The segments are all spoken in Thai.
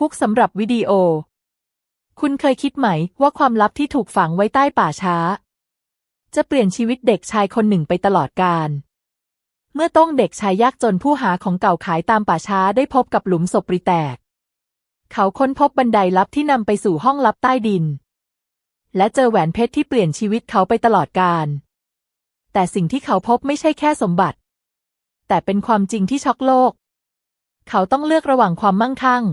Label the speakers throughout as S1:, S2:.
S1: ฮุกสำหรับวิดีโอ คุณเคยคิดไหมว่าความลับที่ถูกฝังไว้ใต้ป่าช้า จะเปลี่ยนชีวิตเด็กชายคนหนึ่งไปตลอดกาล เมื่อต้องเด็กชายยากจนผู้หาของเก่าขายตามป่าช้าได้พบกับหลุมศพปริแตก เขาค้นพบบันไดลับที่นำไปสู่ห้องลับใต้ดิน และเจอแหวนเพชรที่เปลี่ยนชีวิตเขาไปตลอดกาล แต่สิ่งที่เขาพบไม่ใช่แค่สมบัติ แต่เป็นความจริงที่ช็อกโลก เขาต้องเลือกระหว่างความมั่งคั่ง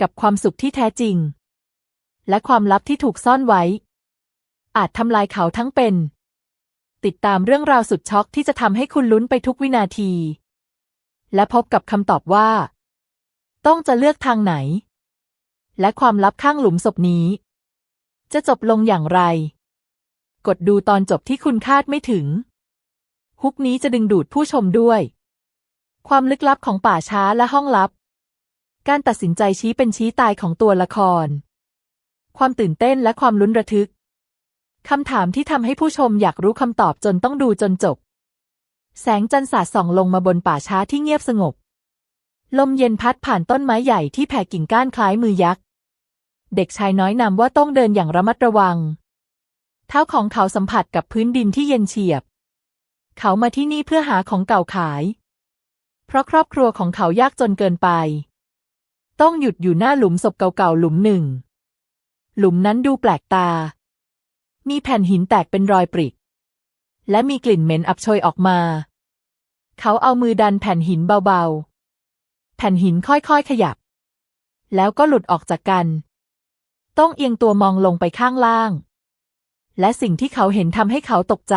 S1: กับความสุขที่แท้จริง และความลับที่ถูกซ่อนไว้ อาจทำลายเขาทั้งเป็น ติดตามเรื่องราวสุดช็อกที่จะทำให้คุณลุ้นไปทุกวินาที และพบกับคำตอบว่า ต้องจะเลือกทางไหน และความลับข้างหลุมศพนี้ จะจบลงอย่างไร กดดูตอนจบที่คุณคาดไม่ถึงฮุกนี้จะดึงดูดผู้ชมด้วย ความลึกลับของป่าช้าและห้องลับ การตัดสินใจชี้เป็นชี้ตายของตัวละคร ความตื่นเต้นและความลุ้นระทึก คำถามที่ทำให้ผู้ชมอยากรู้คำตอบจนต้องดูจนจบ แสงจันทร์สาดส่องลงมาบนป่าช้าที่เงียบสงบ ลมเย็นพัดผ่านต้นไม้ใหญ่ที่แผ่กิ่งก้านคล้ายมือยักษ์ เด็กชายน้อยนำว่าต้องเดินอย่างระมัดระวัง เท้าของเขาสัมผัสกับพื้นดินที่เย็นเฉียบ เขามาที่นี่เพื่อหาของเก่าขาย เพราะครอบครัวของเขายากจนเกินไป ต้องหยุดอยู่หน้าหลุมศพเก่าๆ หลุมหนึ่ง หลุมนั้นดูแปลกตา มีแผ่นหินแตกเป็นรอยปริและมีกลิ่นเหม็นอับโชยออกมา เขาเอามือดันแผ่นหินเบาๆ แผ่นหินค่อยๆขยับ แล้วก็หลุดออกจากกัน ต้องเอียงตัวมองลงไปข้างล่าง และสิ่งที่เขาเห็นทำให้เขาตกใจ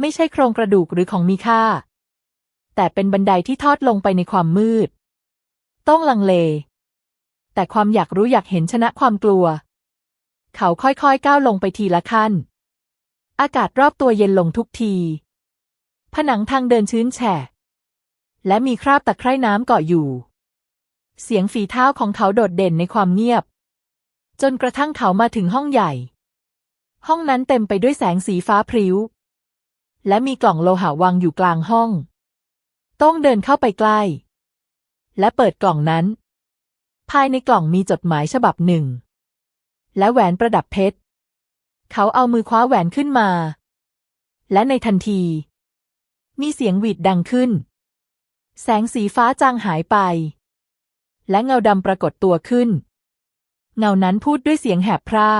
S1: ไม่ใช่โครงกระดูกหรือของมีค่า แต่เป็นบันไดที่ทอดลงไปในความมืด ต้องลังเล แต่ความอยากรู้อยากเห็นชนะความกลัว เขาค่อยๆก้าวลงไปทีละขั้น อากาศรอบตัวเย็นลงทุกที ผนังทางเดินชื้นแฉะ และมีคราบตะไคร่น้ำเกาะอยู่ เสียงฝีเท้าของเขาโดดเด่นในความเงียบ จนกระทั่งเขามาถึงห้องใหญ่ ห้องนั้นเต็มไปด้วยแสงสีฟ้าพริ้ว และมีกล่องโลหะวางอยู่กลางห้อง ต้องเดินเข้าไปใกล้ และเปิดกล่องนั้น ภายในกล่องมีจดหมายฉบับหนึ่ง และแหวนประดับเพชร เขาเอามือคว้าแหวนขึ้นมา และในทันที มีเสียงหวีดดังขึ้น แสงสีฟ้าจางหายไป และเงาดำปรากฏตัวขึ้น เงานั้นพูดด้วยเสียงแหบพร่า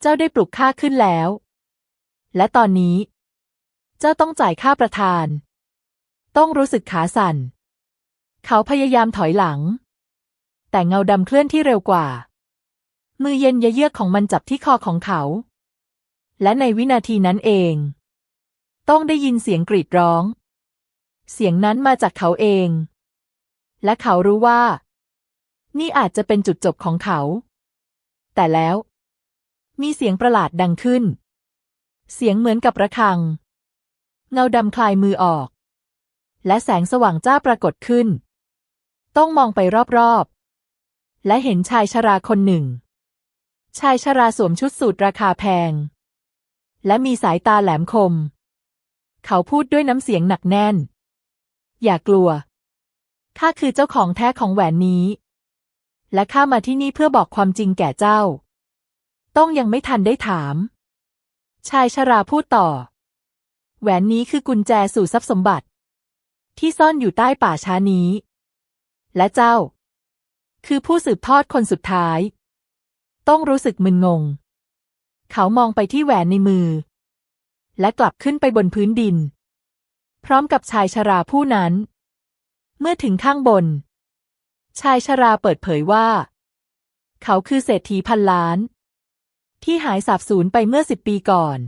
S1: เจ้าได้ปลุกข้าขึ้นแล้ว และตอนนี้ เจ้าต้องจ่ายค่าประทาน ต้องรู้สึกขาสั่น เขาพยายามถอยหลัง แต่เงาดำเคลื่อนที่เร็วกว่า มือเย็นเยือกของมันจับที่คอของเขา และในวินาทีนั้นเอง ต้องได้ยินเสียงกรีดร้อง เสียงนั้นมาจากเขาเอง และเขารู้ว่า นี่อาจจะเป็นจุดจบของเขา แต่แล้ว มีเสียงประหลาดดังขึ้น เสียงเหมือนกับระฆัง เงาดำคลายมือออกและแสงสว่างจ้าปรากฏขึ้น ต้องมองไปรอบๆ และเห็นชายชราคนหนึ่ง ชายชราสวมชุดสูทราคาแพง และมีสายตาแหลมคม เขาพูดด้วยน้ำเสียงหนักแน่น อย่ากลัว ข้าคือเจ้าของแท้ของแหวนนี้ และข้ามาที่นี่เพื่อบอกความจริงแก่เจ้า ต้องยังไม่ทันได้ถาม ชายชราพูดต่อ แหวนนี้คือกุญแจสู่ทรัพย์สมบัติ ที่ซ่อนอยู่ใต้ป่าช้านี้ และเจ้า คือผู้สืบทอดคนสุดท้าย ต้องรู้สึกมึนงง เขามองไปที่แหวนในมือ และกลับขึ้นไปบนพื้นดิน พร้อมกับชายชราผู้นั้น เมื่อถึงข้างบน ชายชราเปิดเผยว่า เขาคือเศรษฐีพันล้าน ที่หายสาบสูญไปเมื่อสิบปีก่อน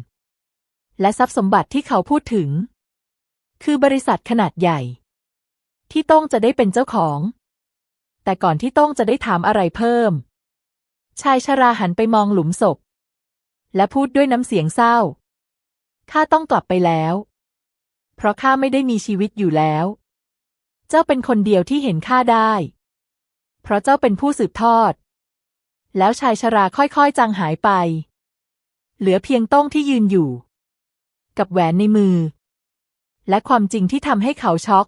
S1: และทรัพย์สมบัติที่เขาพูดถึง คือบริษัทขนาดใหญ่ที่ต้องจะได้เป็นเจ้าของ แต่ก่อนที่ต้องจะได้ถามอะไรเพิ่ม ชายชราหันไปมองหลุมศพ และพูดด้วยน้ำเสียงเศร้า ข้าต้องกลับไปแล้ว เพราะข้าไม่ได้มีชีวิตอยู่แล้ว เจ้าเป็นคนเดียวที่เห็นข้าได้ เพราะเจ้าเป็นผู้สืบทอด แล้วชายชราค่อยๆจางหายไป เหลือเพียงต้องที่ยืนอยู่ กับแหวนในมือ และความจริงที่ทำให้เขาช็อก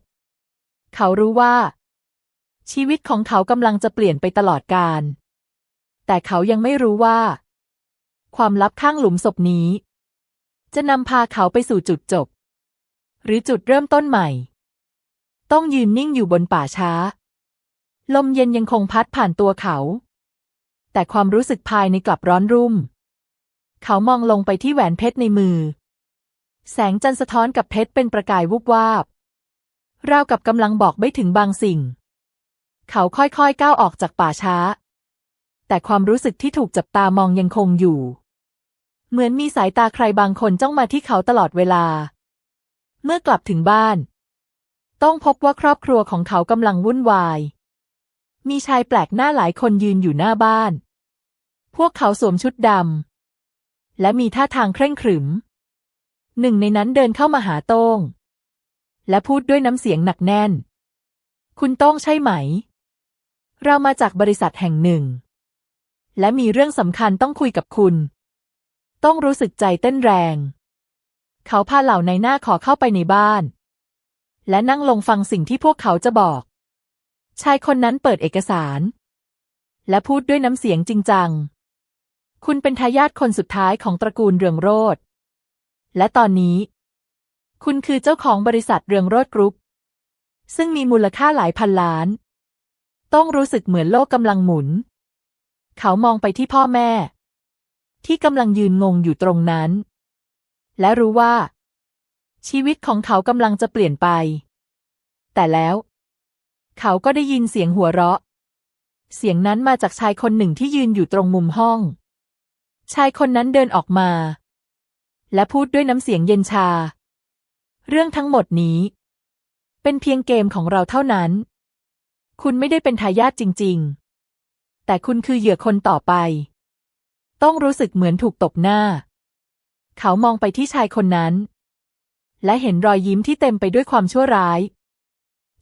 S1: เขารู้ว่า ชีวิตของเขากำลังจะเปลี่ยนไปตลอดกาล แต่เขายังไม่รู้ว่า ความลับข้างหลุมศพนี้ จะนำพาเขาไปสู่จุดจบ หรือจุดเริ่มต้นใหม่ ต้องยืนนิ่งอยู่บนป่าช้า ลมเย็นยังคงพัดผ่านตัวเขา แต่ความรู้สึกภายในกลับร้อนรุ่ม เขามองลงไปที่แหวนเพชรในมือ แสงจันทร์สะท้อนกับเพชรเป็นประกายวุบวาบ ราวกับกำลังบอกไม่ถึงบางสิ่ง เขาค่อยๆก้าวออกจากป่าช้า แต่ความรู้สึกที่ถูกจับตามองยังคงอยู่ เหมือนมีสายตาใครบางคนจ้องมาที่เขาตลอดเวลา เมื่อกลับถึงบ้าน ต้องพบว่าครอบครัวของเขากำลังวุ่นวาย มีชายแปลกหน้าหลายคนยืนอยู่หน้าบ้าน พวกเขาสวมชุดดำและมีท่าทางเคร่งขรึม หนึ่งในนั้นเดินเข้ามาหาโต้งและพูดด้วยน้ำเสียงหนักแน่น คุณโต้งใช่ไหม เรามาจากบริษัทแห่งหนึ่ง และมีเรื่องสำคัญต้องคุยกับคุณ ต้องรู้สึกใจเต้นแรง เขาพาเหล่าในหน้าขอเข้าไปในบ้าน และนั่งลงฟังสิ่งที่พวกเขาจะบอก ชายคนนั้นเปิดเอกสาร และพูดด้วยน้ำเสียงจริงจัง คุณเป็นทายาทคนสุดท้ายของตระกูลเรืองโรธและตอนนี้ คุณคือเจ้าของบริษัทเรืองโรธกรุ๊ปซึ่งมีมูลค่าหลายพันล้าน ต้องรู้สึกเหมือนโลกกำลังหมุน เขามองไปที่พ่อแม่ ที่กำลังยืนงงอยู่ตรงนั้น และรู้ว่า ชีวิตของเขากำลังจะเปลี่ยนไป แต่แล้ว เขาก็ได้ยินเสียงหัวเราะ เสียงนั้นมาจากชายคนหนึ่งที่ยืนอยู่ตรงมุมห้อง ชายคนนั้นเดินออกมา และพูดด้วยน้ำเสียงเย็นชา เรื่องทั้งหมดนี้ เป็นเพียงเกมของเราเท่านั้น คุณไม่ได้เป็นทายาทจริง ๆ แต่คุณคือเหยื่อคนต่อไป ต้องรู้สึกเหมือนถูกตบหน้า เขามองไปที่ชายคนนั้น และเห็นรอยยิ้มที่เต็มไปด้วยความชั่วร้าย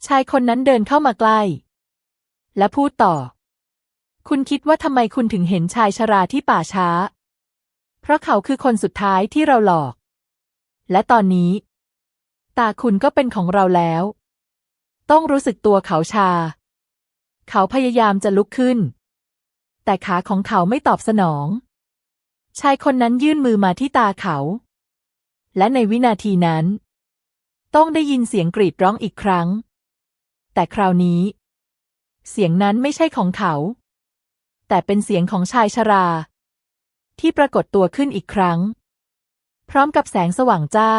S1: ชายคนนั้นเดินเข้ามาใกล้ และพูดต่อ คุณคิดว่าทำไมคุณถึงเห็นชายชราที่ป่าช้า เพราะเขาคือคนสุดท้ายที่เราหลอก และตอนนี้ ตาคุณก็เป็นของเราแล้วต้องรู้สึกตัวเขาชา เขาพยายามจะลุกขึ้น แต่ขาของเขาไม่ตอบสนอง ชายคนนั้นยื่นมือมาที่ตาเขา และในวินาทีนั้น ต้องได้ยินเสียงกรีดร้องอีกครั้ง แต่คราวนี้ เสียงนั้นไม่ใช่ของเขา แต่เป็นเสียงของชายชรา ที่ปรากฏตัวขึ้นอีกครั้ง พร้อมกับแสงสว่างจ้า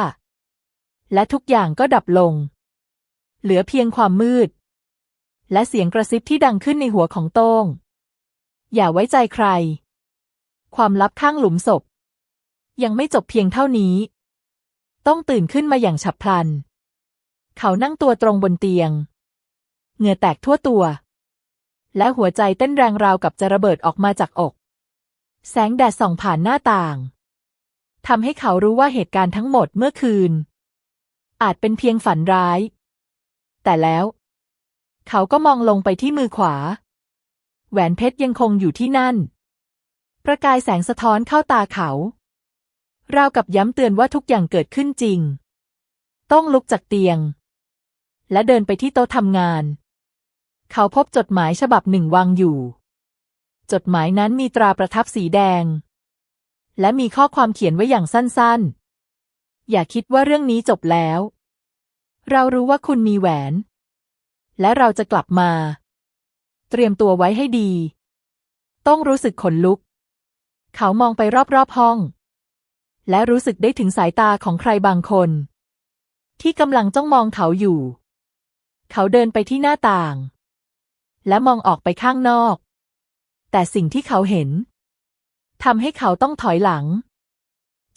S1: และทุกอย่างก็ดับลง เหลือเพียงความมืด และเสียงกระซิบที่ดังขึ้นในหัวของโต้ง อย่าไว้ใจใคร ความลับข้างหลุมศพ ยังไม่จบเพียงเท่านี้ ต้องตื่นขึ้นมาอย่างฉับพลัน เขานั่งตัวตรงบนเตียง เหงื่อแตกทั่วตัว และหัวใจเต้นแรงราวกับจะระเบิดออกมาจากอก แสงแดดส่องผ่านหน้าต่างทำให้เขารู้ว่าเหตุการณ์ทั้งหมดเมื่อคืน อาจเป็นเพียงฝันร้าย แต่แล้ว เขาก็มองลงไปที่มือขวา แหวนเพชรยังคงอยู่ที่นั่น ประกายแสงสะท้อนเข้าตาเขา ราวกับย้ำเตือนว่าทุกอย่างเกิดขึ้นจริง ต้องลุกจากเตียง และเดินไปที่โต๊ะทำงาน เขาพบจดหมายฉบับหนึ่งวางอยู่ จดหมายนั้นมีตราประทับสีแดง และมีข้อความเขียนไว้อย่างสั้นๆ อย่าคิดว่าเรื่องนี้จบแล้วเรารู้ว่าคุณมีแหวน และเราจะกลับมา เตรียมตัวไว้ให้ดี ต้องรู้สึกขนลุก เขามองไปรอบๆห้อง และรู้สึกได้ถึงสายตาของใครบางคน ที่กำลังจ้องมองเขาอยู่ เขาเดินไปที่หน้าต่าง และมองออกไปข้างนอก แต่สิ่งที่เขาเห็นทำให้เขาต้องถอยหลัง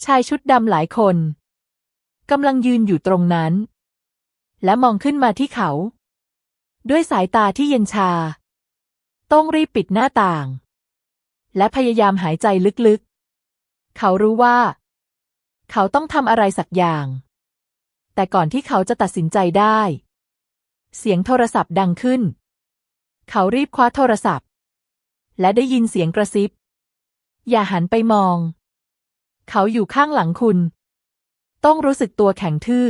S1: ชายชุดดำหลายคนกำลังยืนอยู่ตรงนั้น และมองขึ้นมาที่เขา ด้วยสายตาที่เย็นชา ต้องรีบปิดหน้าต่าง และพยายามหายใจลึกๆ เขารู้ว่า เขาต้องทำอะไรสักอย่าง แต่ก่อนที่เขาจะตัดสินใจได้ เสียงโทรศัพท์ดังขึ้น เขารีบคว้าโทรศัพท์ และได้ยินเสียงกระซิบ อย่าหันไปมอง เขาอยู่ข้างหลังคุณ ต้องรู้สึกตัวแข็งทื่อ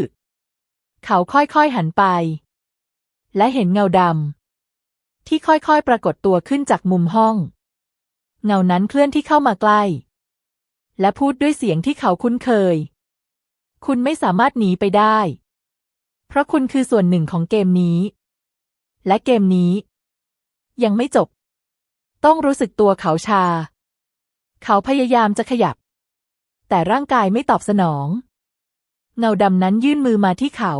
S1: เขาค่อยๆหันไป และเห็นเงาดำที่ค่อยๆ ปรากฏตัวขึ้นจากมุมห้อง เงานั้นเคลื่อนที่เข้ามาใกล้ และพูดด้วยเสียงที่เขาคุ้นเคย คุณไม่สามารถหนีไปได้ เพราะคุณคือส่วนหนึ่งของเกมนี้ และเกมนี้ ยังไม่จบ ต้องรู้สึกตัวเขาชา เขาพยายามจะขยับ แต่ร่างกายไม่ตอบสนอง เงาดำนั้นยื่นมือมาที่เขา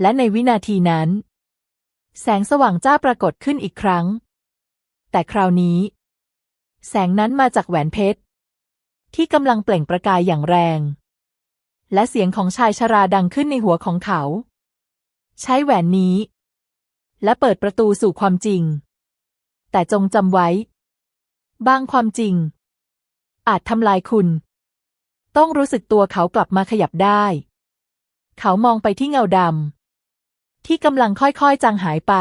S1: และในวินาทีนั้น แสงสว่างจ้าปรากฏขึ้นอีกครั้ง แต่คราวนี้ แสงนั้นมาจากแหวนเพชร ที่กำลังเปล่งประกายอย่างแรง และเสียงของชายชราดังขึ้นในหัวของเขา ใช้แหวนนี้ และเปิดประตูสู่ความจริง แต่จงจำไว้ บางความจริง อาจทำลายคุณ ต้องรู้สึกตัวเขากลับมาขยับได้ เขามองไปที่เงาดำ ที่กำลังค่อยๆจางหายไป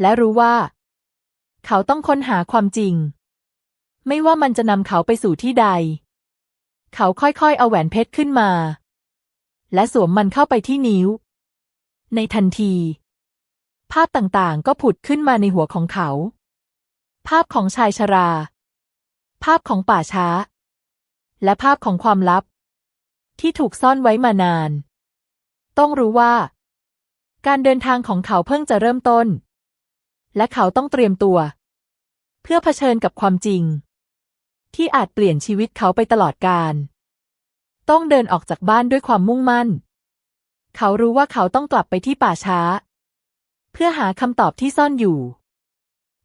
S1: และรู้ว่า เขาต้องค้นหาความจริง ไม่ว่ามันจะนำเขาไปสู่ที่ใด เขาค่อยๆเอาแหวนเพชรขึ้นมา และสวมมันเข้าไปที่นิ้ว ในทันที ภาพต่างๆก็ผุดขึ้นมาในหัวของเขา ภาพของชายชรา ภาพของป่าช้า และภาพของความลับ ที่ถูกซ่อนไว้มานาน ต้องรู้ว่า การเดินทางของเขาเพิ่งจะเริ่มต้น และเขาต้องเตรียมตัว เพื่อเผชิญกับความจริง ที่อาจเปลี่ยนชีวิตเขาไปตลอดกาลต้องเดินออกจากบ้านด้วยความมุ่งมั่น เขารู้ว่าเขาต้องกลับไปที่ป่าช้า เพื่อหาคำตอบที่ซ่อนอยู่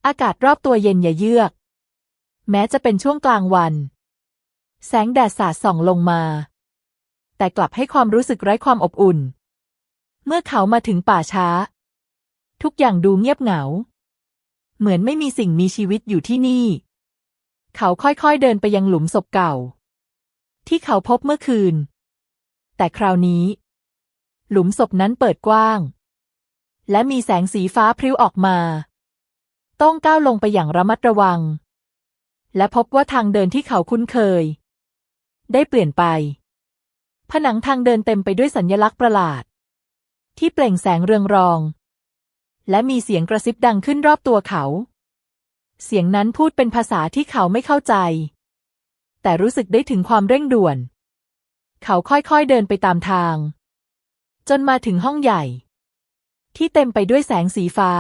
S1: อากาศรอบตัวเย็นอย่าเยือก แม้จะเป็นช่วงกลางวัน แสงแดดสาดส่องลงมา แต่กลับให้ความรู้สึกไร้ความอบอุ่น เมื่อเขามาถึงป่าช้า ทุกอย่างดูเงียบเหงา เหมือนไม่มีสิ่งมีชีวิตอยู่ที่นี่ เขาค่อยๆเดินไปยังหลุมศพเก่า ที่เขาพบเมื่อคืน แต่คราวนี้ หลุมศพนั้นเปิดกว้าง และมีแสงสีฟ้าพริ้วออกมา ต้องก้าวลงไปอย่างระมัดระวัง และพบว่าทางเดินที่เขาคุ้นเคย ได้เปลี่ยนไป ผนังทางเดินเต็มไปด้วยสัญลักษณ์ประหลาด ที่เปล่งแสงเรืองรอง และมีเสียงกระซิบดังขึ้นรอบตัวเขา เสียงนั้นพูดเป็นภาษาที่เขาไม่เข้าใจ แต่รู้สึกได้ถึงความเร่งด่วน เขาค่อยๆเดินไปตามทาง จนมาถึงห้องใหญ่ ที่เต็มไปด้วยแสงสีฟ้า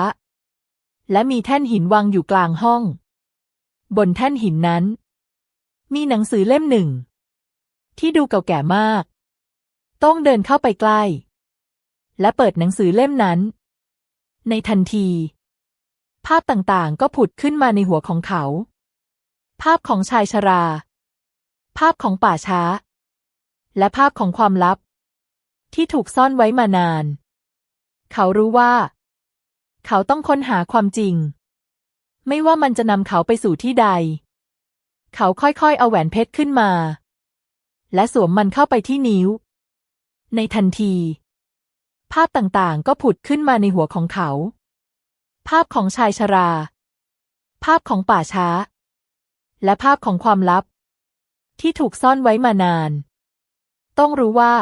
S1: และมีแท่นหินวางอยู่กลางห้อง บนแท่นหินนั้น มีหนังสือเล่มหนึ่ง ที่ดูเก่าแก่มาก ต้องเดินเข้าไปใกล้ และเปิดหนังสือเล่มนั้น ในทันที ภาพต่างๆ ก็ผุดขึ้นมาในหัวของเขา ภาพของชายชรา ภาพของป่าช้า และภาพของความลับ ที่ถูกซ่อนไว้มานาน เขารู้ว่า เขาต้องค้นหาความจริง ไม่ว่ามันจะนำเขาไปสู่ที่ใด เขาค่อยๆ เอาแหวนเพชรขึ้นมา และสวมมันเข้าไปที่นิ้ว ในทันที ภาพต่างๆ ก็ผุดขึ้นมาในหัวของเขา ภาพของชายชรา ภาพของป่าช้า และภาพของความลับ ที่ถูกซ่อนไว้มานาน ต้องรู้ว่า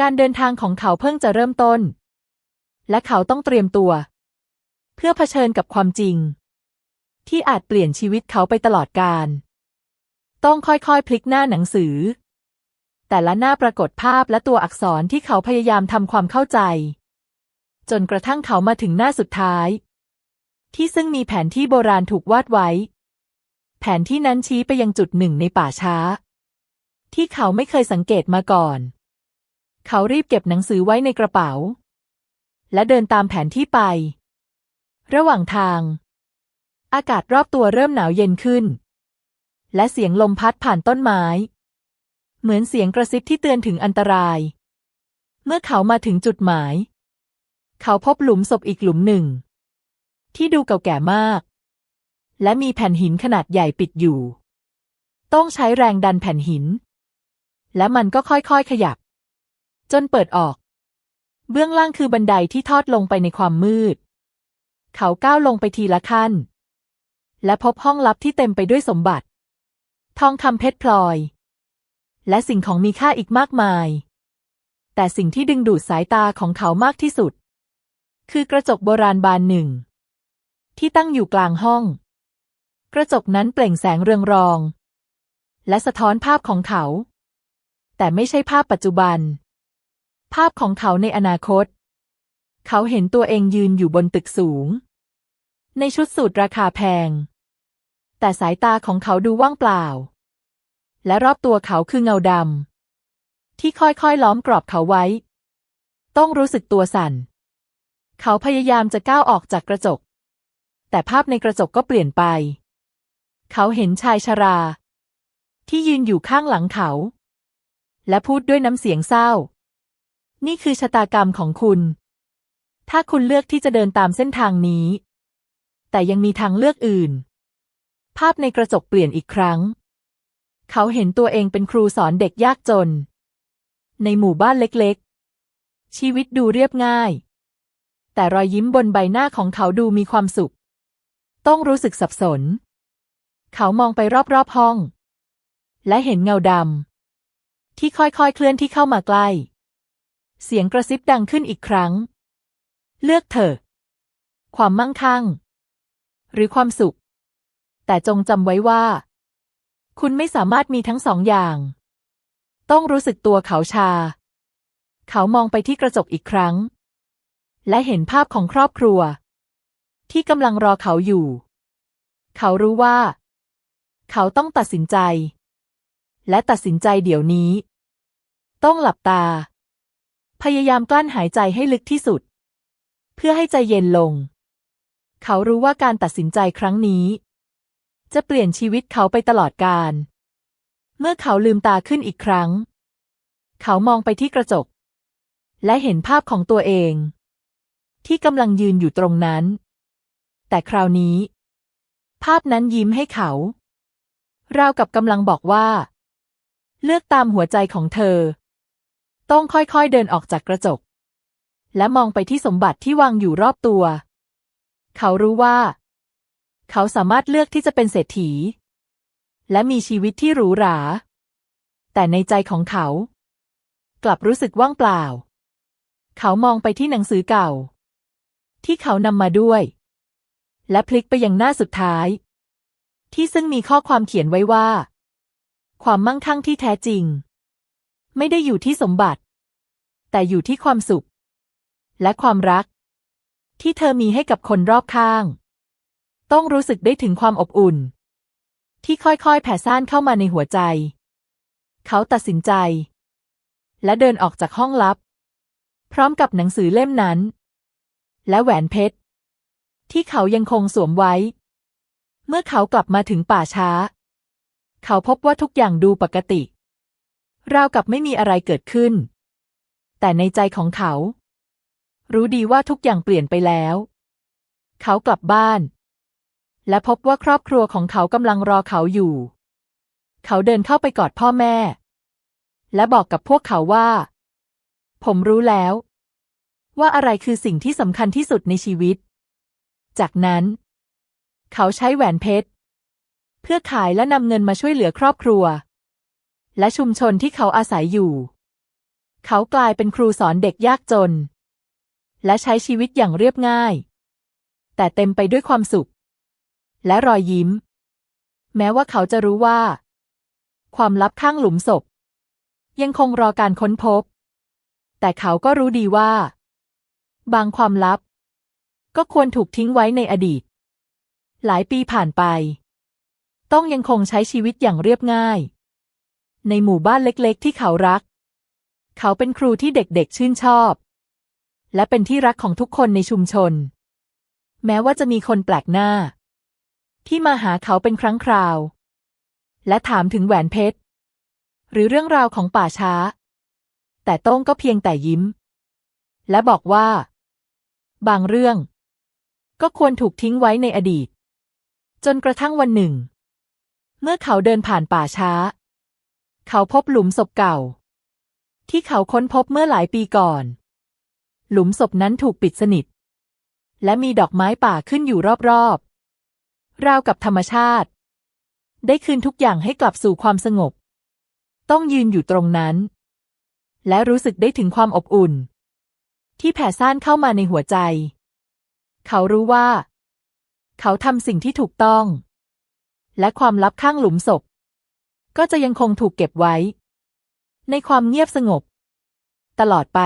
S1: การเดินทางของเขาเพิ่งจะเริ่มต้น และเขาต้องเตรียมตัว เพื่อเผชิญกับความจริง ที่อาจเปลี่ยนชีวิตเขาไปตลอดกาลต้องค่อยๆ พลิกหน้าหนังสือ แต่ละหน้าปรากฏภาพและตัวอักษรที่เขาพยายามทำความเข้าใจ จนกระทั่งเขามาถึงหน้าสุดท้าย ที่ซึ่งมีแผนที่โบราณถูกวาดไว้ แผนที่นั้นชี้ไปยังจุดหนึ่งในป่าช้า ที่เขาไม่เคยสังเกตมาก่อน เขารีบเก็บหนังสือไว้ในกระเป๋า และเดินตามแผนที่ไป ระหว่างทาง อากาศรอบตัวเริ่มหนาวเย็นขึ้น และเสียงลมพัดผ่านต้นไม้ เหมือนเสียงกระซิบที่เตือนถึงอันตราย เมื่อเขามาถึงจุดหมาย เขาพบหลุมศพอีกหลุมหนึ่ง ที่ดูเก่าแก่มาก และมีแผ่นหินขนาดใหญ่ปิดอยู่ ต้องใช้แรงดันแผ่นหิน และมันก็ค่อยๆขยับ จนเปิดออก เบื้องล่างคือบันไดที่ทอดลงไปในความมืด เขาก้าวลงไปทีละขั้น และพบห้องลับที่เต็มไปด้วยสมบัติ ทองคำเพชรพลอย และสิ่งของมีค่าอีกมากมาย แต่สิ่งที่ดึงดูดสายตาของเขามากที่สุด คือกระจกโบราณบานหนึ่ง ที่ตั้งอยู่กลางห้อง กระจกนั้นเปล่งแสงเรืองรอง และสะท้อนภาพของเขา แต่ไม่ใช่ภาพปัจจุบัน ภาพของเขาในอนาคต เขาเห็นตัวเองยืนอยู่บนตึกสูง ในชุดสูทราคาแพง แต่สายตาของเขาดูว่างเปล่า และรอบตัวเขาคือเงาดำที่ค่อยๆล้อมกรอบเขาไว้ ต้องรู้สึกตัวสั่น เขาพยายามจะก้าวออกจากกระจก แต่ภาพในกระจกก็เปลี่ยนไป เขาเห็นชายชรา ที่ยืนอยู่ข้างหลังเขา และพูดด้วยน้ำเสียงเศร้า นี่คือชะตากรรมของคุณ ถ้าคุณเลือกที่จะเดินตามเส้นทางนี้ แต่ยังมีทางเลือกอื่น ภาพในกระจกเปลี่ยนอีกครั้ง เขาเห็นตัวเองเป็นครูสอนเด็กยากจน ในหมู่บ้านเล็กๆ ชีวิตดูเรียบง่าย แต่รอยยิ้มบนใบหน้าของเขาดูมีความสุข ต้องรู้สึกสับสน เขามองไปรอบๆห้อง และเห็นเงาดำที่ค่อยๆเคลื่อนที่เข้ามาใกล้ เสียงกระซิบดังขึ้นอีกครั้ง เลือกเถอะ ความมั่งคั่ง หรือความสุข แต่จงจำไว้ว่า คุณไม่สามารถมีทั้งสองอย่าง ต้องรู้สึกตัวเขาชา เขามองไปที่กระจกอีกครั้ง และเห็นภาพของครอบครัว ที่กำลังรอเขาอยู่ เขารู้ว่า เขาต้องตัดสินใจ และตัดสินใจเดี๋ยวนี้ ต้องหลับตา พยายามกลั้นหายใจให้ลึกที่สุด เพื่อให้ใจเย็นลง เขารู้ว่าการตัดสินใจครั้งนี้ จะเปลี่ยนชีวิตเขาไปตลอดกาลเมื่อเขาลืมตาขึ้นอีกครั้ง เขามองไปที่กระจก และเห็นภาพของตัวเอง ที่กำลังยืนอยู่ตรงนั้น แต่คราวนี้ ภาพนั้นยิ้มให้เขา ราวกับกำลังบอกว่า เลือกตามหัวใจของเธอ ต้องค่อยๆเดินออกจากกระจก และมองไปที่สมบัติที่วางอยู่รอบตัว เขารู้ว่า เขาสามารถเลือกที่จะเป็นเศรษฐี และมีชีวิตที่หรูหรา แต่ในใจของเขา กลับรู้สึกว่างเปล่า เขามองไปที่หนังสือเก่า ที่เขานำมาด้วย และพลิกไปยังหน้าสุดท้าย ที่ซึ่งมีข้อความเขียนไว้ว่า ความมั่งคั่งที่แท้จริง ไม่ได้อยู่ที่สมบัติ แต่อยู่ที่ความสุข และความรัก ที่เธอมีให้กับคนรอบข้าง ต้องรู้สึกได้ถึงความอบอุ่น ที่ค่อยๆ แผ่ซ่านเข้ามาในหัวใจ เขาตัดสินใจ และเดินออกจากห้องลับ พร้อมกับหนังสือเล่มนั้น และแหวนเพชร ที่เขายังคงสวมไว้ เมื่อเขากลับมาถึงป่าช้า เขาพบว่าทุกอย่างดูปกติ ราวกับไม่มีอะไรเกิดขึ้น แต่ในใจของเขา รู้ดีว่าทุกอย่างเปลี่ยนไปแล้ว เขากลับบ้าน และพบว่าครอบครัวของเขากำลังรอเขาอยู่ เขาเดินเข้าไปกอดพ่อแม่ และบอกกับพวกเขาว่า ผมรู้แล้ว ว่าอะไรคือสิ่งที่สำคัญที่สุดในชีวิต จากนั้น เขาใช้แหวนเพชร เพื่อขายและนำเงินมาช่วยเหลือครอบครัว และชุมชนที่เขาอาศัยอยู่ เขากลายเป็นครูสอนเด็กยากจน และใช้ชีวิตอย่างเรียบง่าย แต่เต็มไปด้วยความสุข และรอยยิ้ม แม้ว่าเขาจะรู้ว่า ความลับข้างหลุมศพ ยังคงรอการค้นพบ แต่เขาก็รู้ดีว่า บางความลับ ก็ควรถูกทิ้งไว้ในอดีต หลายปีผ่านไป ต้องยังคงใช้ชีวิตอย่างเรียบง่าย ในหมู่บ้านเล็กๆ ที่เขารัก เขาเป็นครูที่เด็กๆชื่นชอบ และเป็นที่รักของทุกคนในชุมชน แม้ว่าจะมีคนแปลกหน้า ที่มาหาเขาเป็นครั้งคราว และถามถึงแหวนเพชร หรือเรื่องราวของป่าช้า แต่โต้งก็เพียงแต่ยิ้ม และบอกว่า บางเรื่อง ก็ควรถูกทิ้งไว้ในอดีต จนกระทั่งวันหนึ่ง เมื่อเขาเดินผ่านป่าช้า เขาพบหลุมศพเก่า ที่เขาค้นพบเมื่อหลายปีก่อน หลุมศพนั้นถูกปิดสนิท และมีดอกไม้ป่าขึ้นอยู่รอบๆ ราวกับธรรมชาติ ได้คืนทุกอย่างให้กลับสู่ความสงบ ต้องยืนอยู่ตรงนั้น และรู้สึกได้ถึงความอบอุ่น ที่แผ่ซ่านเข้ามาในหัวใจ เขารู้ว่า เขาทำสิ่งที่ถูกต้อง และความลับข้างหลุมศพ ก็จะยังคงถูกเก็บไว้ ในความเงียบสงบ ตลอดไป